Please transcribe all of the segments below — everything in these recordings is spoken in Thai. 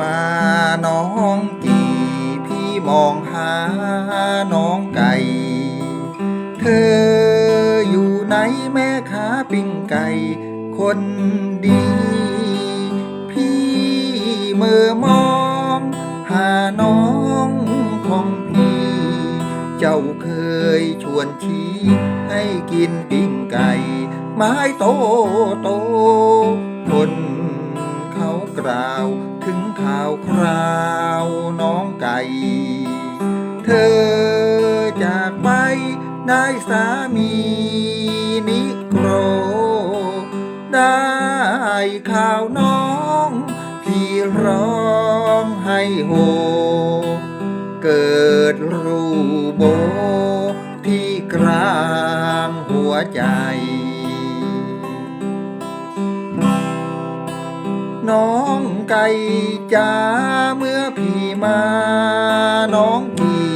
มาน้องกี่พี่มองหาน้องไก่ เธออยู่ไหนแม่ค้าปิ้งไก่ คนดี พี่เมื่อมอง หาน้องของพี่ เจ้าเคยชวนชี้ให้กินปิ้งไก่ ไม้โตโต ได้สามีนิโคร ได้ข่าวน้อง พี่ร้องให้โฮเกิดรูโบที่กลางหัวใจ น้องไก่จ้าเมื่อพี่มา น้องกี่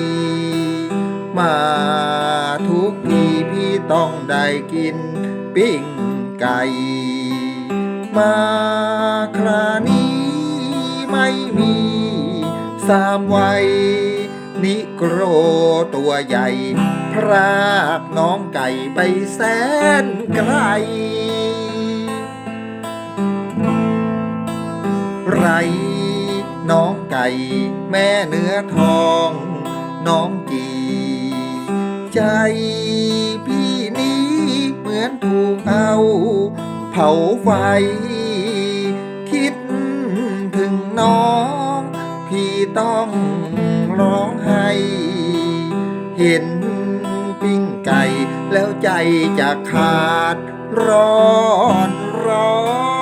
มา กทีพี่ต้องได้กินปิ้งไก่ มาครานี้ไม่มีสามวัย นิโกรตัวใหญ่ พรากน้องไก่ไปแสนไกล ไรน้องไก่แม่เนื้อทอง น้องกี ใจพี่นี้เหมือนถูกเอาเผาไฟ คิดถึงน้อง พี่ต้องร้องไห้เห็นปิ้งไก่แล้วใจจะขาดร้อนร้อน